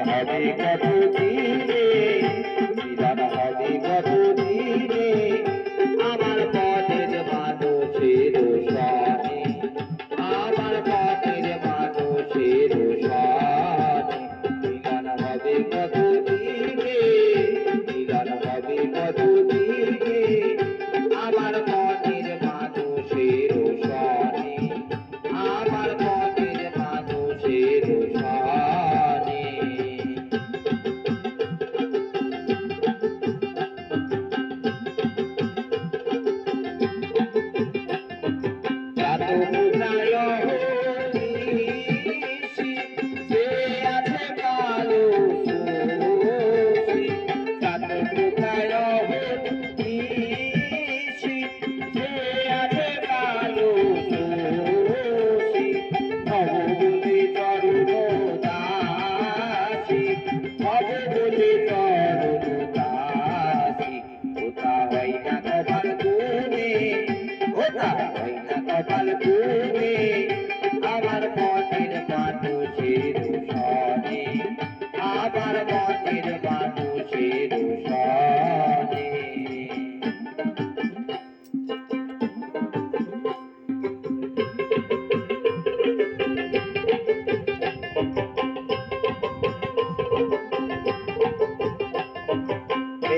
হবে কত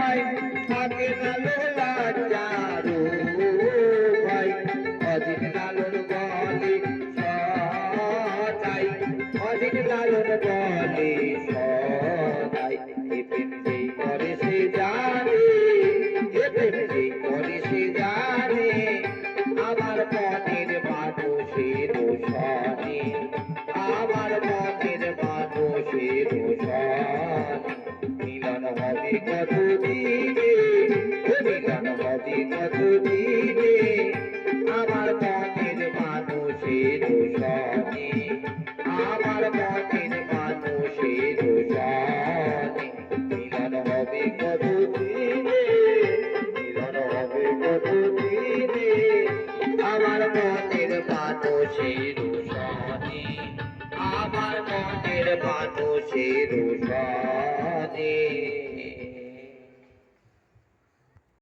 भाई आगे ना কত দিবে তুমি কেন হবে কত দিবে আমার পথের মানুষের সনে আমার পথের মানুষের সনে মিলন হবে কত দিবে মিলন হবে কত দিবে আমার পথের মানুষের সনে আমার মনের মানুষের সনে